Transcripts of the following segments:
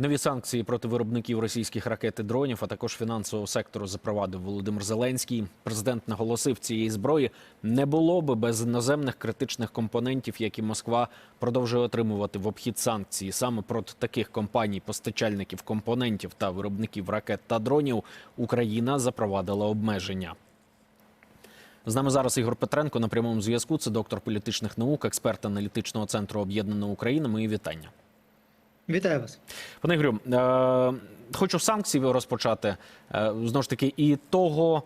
Нові санкції проти виробників російських ракет і дронів, а також фінансового сектору запровадив Володимир Зеленський. Президент наголосив, цієї зброї не було би без іноземних критичних компонентів, які Москва продовжує отримувати в обхід санкцій. Саме проти таких компаній, постачальників компонентів та виробників ракет та дронів, Україна запровадила обмеження. З нами зараз Ігор Петренко на прямому зв'язку. Це доктор політичних наук, експерт аналітичного центру Об'єднана Україна. Мої вітання. Вітаю вас. Пане Ігорю, е, хочу санкції розпочати е, знову ж таки і того,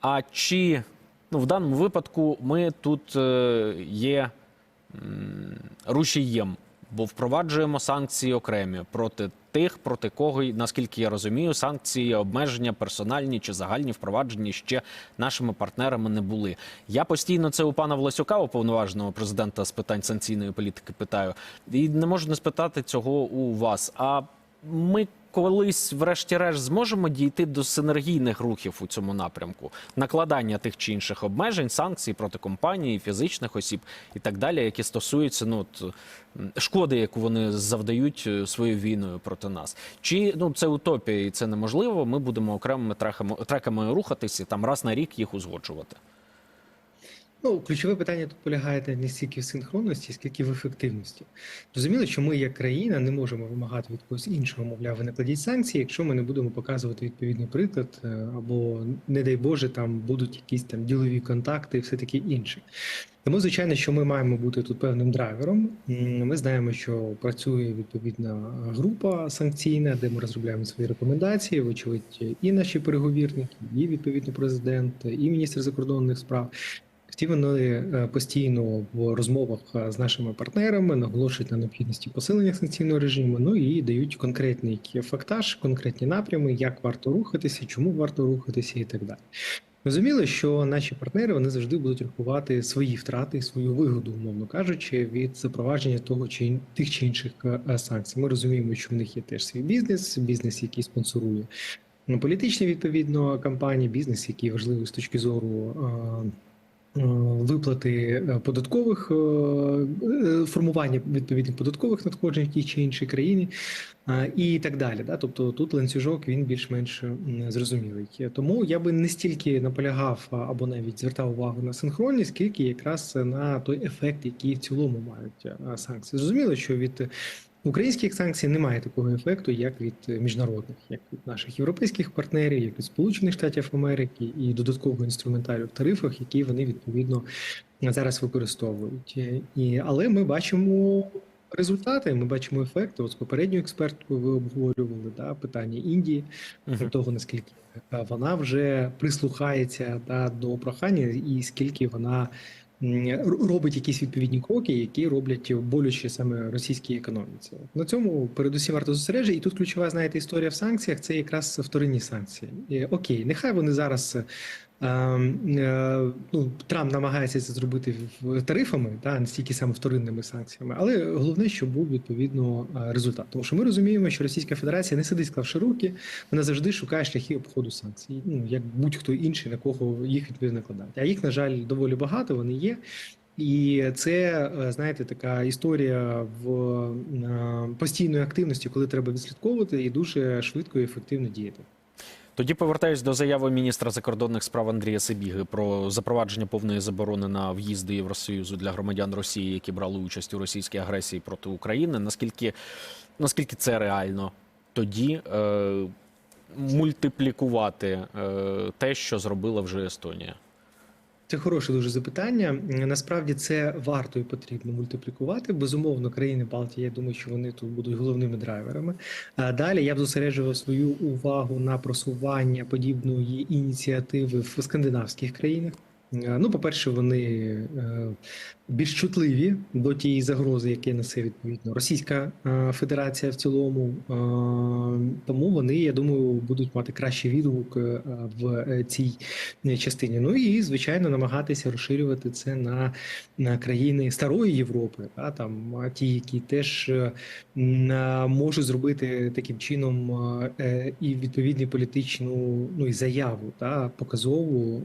а чи ну, в даному випадку ми тут е, є рушієм, бо впроваджуємо санкції окремі проти тих, проти кого, наскільки я розумію, санкції, обмеження персональні чи загальні впроваджені ще нашими партнерами не були. Я постійно це у пана Власюка, уповноваженого президента з питань санкційної політики, питаю, і не можу не спитати цього у вас. А ми колись, врешті-решт, зможемо дійти до синергійних рухів у цьому напрямку, накладання тих чи інших обмежень, санкцій проти компаній, фізичних осіб і так далі, які стосуються ну от, шкоди, яку вони завдають е, своєю війною проти нас. Чи ну це утопія і це неможливо? Ми будемо окремими треками, треками рухатися там раз на рік їх узгоджувати. Ну, ключове питання тут полягає не стільки в синхронності, скільки в ефективності. Зрозуміло, що ми, як країна, не можемо вимагати від когось іншого, мовляв, ви не кладіть санкції, якщо ми не будемо показувати відповідний приклад, е, або, не дай Боже, там будуть якісь там ділові контакти і все таке інше. Тому, звичайно, що ми маємо бути тут певним драйвером. Ми знаємо, що працює відповідна група санкційна, де ми розробляємо свої рекомендації. Вочевидь, і наші переговірники, і відповідно президент, і міністр закордонних справ. Всі вони е, постійно в розмовах е, з нашими партнерами наголошують на необхідності посилення санкційного режиму. Ну і дають конкретний фактаж, конкретні напрями, як варто рухатися, чому варто рухатися, і так далі. Розуміло, що наші партнери вони завжди будуть рахувати свої втрати, свою вигоду, умовно кажучи, від запровадження того чи тих чи інших е, санкцій. Ми розуміємо, що в них є теж свій бізнес, бізнес, який спонсорує ну, політичні відповідно кампанії, бізнес, який важливий з точки зору. Е, Виплати е, податкових е, формування відповідних податкових надходжень в тій чи іншій країні і так далі. Да? Тобто тут ланцюжок він більш-менш зрозумілий. Тому я би не стільки наполягав або навіть звертав увагу на синхронність, скільки якраз на той ефект, який в цілому мають санкції. Зрозуміло, що від Українських санкцій немає такого ефекту, як від міжнародних, як від наших європейських партнерів, як від Сполучених Штатів Америки і додаткового інструментарію в тарифах, які вони відповідно зараз використовують. І, але ми бачимо результати, ми бачимо ефекти. От з попередньою експерткою ви обговорювали да, питання Індії, Мгм. того наскільки вона вже прислухається да, до прохання, і скільки вона робить якісь відповідні кроки, які роблять болюче саме російській економіці. На цьому передусім варто зосередження. І тут ключова, знаєте, історія в санкціях це якраз вторинні санкції. І, окей, нехай вони зараз. Е, е, Ну, Трамп намагається це зробити тарифами, да, не стільки саме вторинними санкціями, але головне, щоб був відповідно е, результат. Тому що ми розуміємо, що Російська Федерація не сидить, склавши руки, вона завжди шукає шляхи обходу санкцій, ну як будь-хто інший, на кого їх відповідно накладають. А їх, на жаль, доволі багато. Вони є. І це, е, знаєте, така історія в постійної активності, коли треба відслідковувати і дуже швидко і ефективно діяти. Тоді повертаюсь до заяви міністра закордонних справ Андрія Сибіги про запровадження повної заборони на в'їзди Євросоюзу для громадян Росії, які брали участь у російській агресії проти України. Наскільки, наскільки це реально тоді е, мультиплікувати е, те, що зробила вже Естонія? Це хороше дуже запитання. Насправді це варто і потрібно мультиплікувати. Безумовно, країни Балтії. Я думаю, що вони тут будуть головними драйверами. А далі я б зосереджував свою увагу на просування подібної ініціативи в скандинавських країнах. Е, Ну, по-перше, вони е, більш чутливі до тієї загрози, яке несе відповідно Російська е, Федерація в цілому. Тому вони, я думаю, будуть мати кращий відгук в цій частині. Ну і звичайно намагатися розширювати це на, на країни старої Європи, та там ті, які теж а, можуть зробити таким чином і відповідну політичну ну і заяву та показову.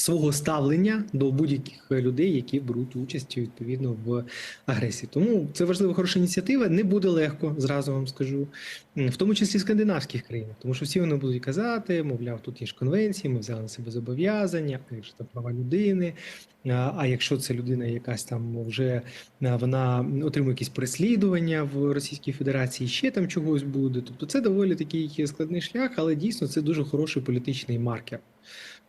Свого ставлення до будь-яких людей, які беруть участь відповідно в агресії. Тому це важлива хороша ініціатива. Не буде легко, зразу вам скажу, в тому числі в скандинавських країнах, тому що всі вони будуть казати, мовляв, тут є ж конвенції, ми взяли на себе зобов'язання, а як там права людини. А якщо це людина якась там вже вона отримує якісь переслідування в Російській Федерації, ще там чогось буде. Тобто це доволі такий складний шлях, але дійсно це дуже хороший політичний маркер,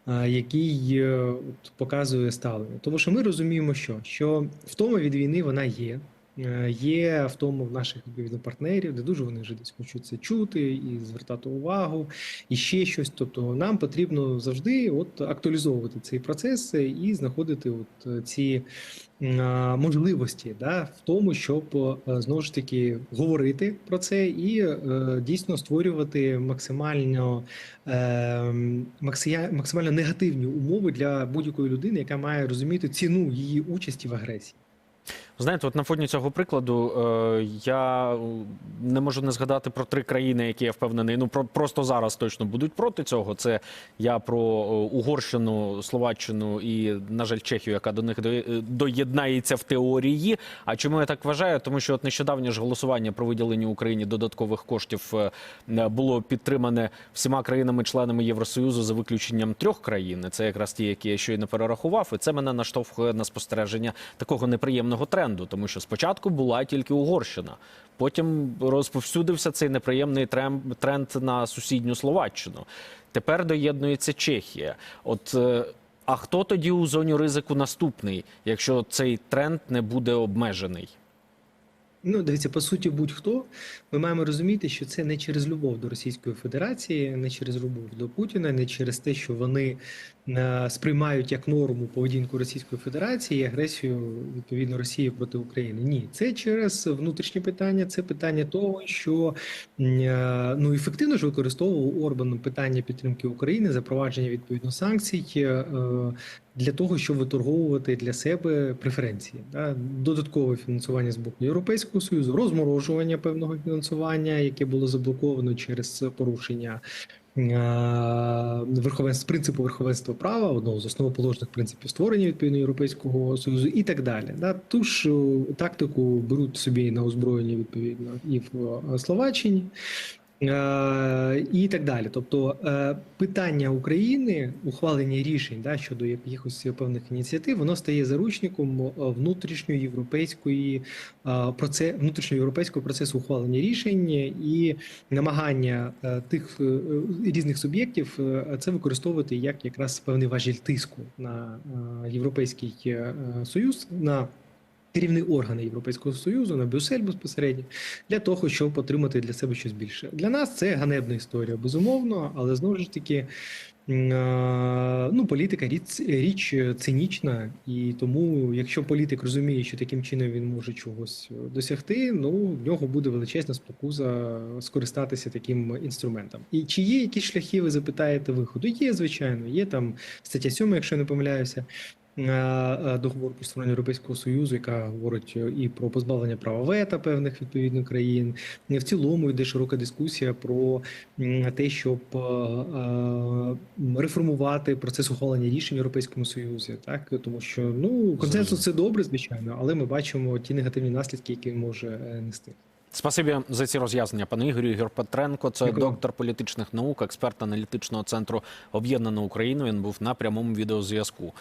який е, показує ставлення. Тому що ми розуміємо, що, що втома від війни вона є. Е, Є в тому в наших відповідно партнерів, де дуже вони вже десь хочуть це чути і звертати увагу, і ще щось. Тобто нам потрібно завжди от актуалізовувати цей процес і знаходити от ці можливості да, в тому, щоб е, знову ж таки говорити про це і е, дійсно створювати максимально, максимально негативні умови для будь-якої людини, яка має розуміти ціну її участі в агресії. Знаєте, от на фоні цього прикладу е, я не можу не згадати про три країни, які я впевнений, ну про просто зараз точно будуть проти цього. Це я про е, Угорщину, Словаччину і, на жаль, Чехію, яка до них е, доєднається в теорії. А чому я так вважаю? Тому що от нещодавнє ж голосування про виділення Україні додаткових коштів е, було підтримане всіма країнами-членами Євросоюзу за виключенням трьох країн. Це якраз ті, які я щойно перерахував, і це мене наштовхує на спостереження такого неприємного тренду, тому що спочатку була тільки Угорщина, потім розповсюдився цей неприємний тренд на сусідню Словаччину. Тепер доєднується Чехія. От е, а хто тоді у зоні ризику наступний, якщо цей тренд не буде обмежений? Ну, дивіться, по суті, будь-хто ми маємо розуміти, що це не через любов до Російської Федерації, не через любов до Путіна, не через те, що вони сприймають як норму поведінку Російської Федерації і агресію відповідно Росії проти України. Ні, це через внутрішні питання, це питання того, що е, ну ефективно ж використовував Орбан питання підтримки України, запровадження відповідно санкцій. е, для того, щоб виторговувати для себе преференції, да? додаткове фінансування з боку Європейського союзу, розморожування певного фінансування, яке було заблоковано через порушення верховенства принципу верховенства права, одного з основоположних принципів створення відповідно Європейського союзу, і так далі. Да? Ту ж е, тактику беруть собі на озброєння відповідно і в е, Словаччині. Е, І так далі, тобто е, питання України, ухвалення рішень да, щодо якихось певних ініціатив, воно стає заручником е, внутрішньоєвропейської е, проце, внутрішньоєвропейського процесу ухвалення рішень і намагання тих різних суб'єктів це використовувати як якраз певний важіль тиску на європейський союз на керівні органи Європейського союзу на Брюссель безпосередньо для того, щоб отримати для себе щось більше. Для нас це ганебна історія, безумовно, але знову ж таки. Ну, політика річ, річ цинічна, і тому, якщо політик розуміє, що таким чином він може чогось досягти, ну в нього буде величезна спокуса скористатися таким інструментом. І чи є якісь шляхи, ви запитаєте виходу? Є, звичайно, є там стаття 7, якщо я не помиляюся. Е, е, Договору про створення Європейського союзу, яка говорить е, і про позбавлення права вета певних відповідних країн. В цілому йде широка дискусія про те, щоб реформувати процес ухвалення рішень в Європейському Союзі, так тому що ну консенсус це добре, звичайно, але ми бачимо ті негативні наслідки, які він може нести. Спасибі за ці роз'яснення, пане Ігорю. Ігор Петренко, це Дякую. доктор політичних наук, експерт аналітичного центру Об'єднана Україна. Він був на прямому відеозв'язку.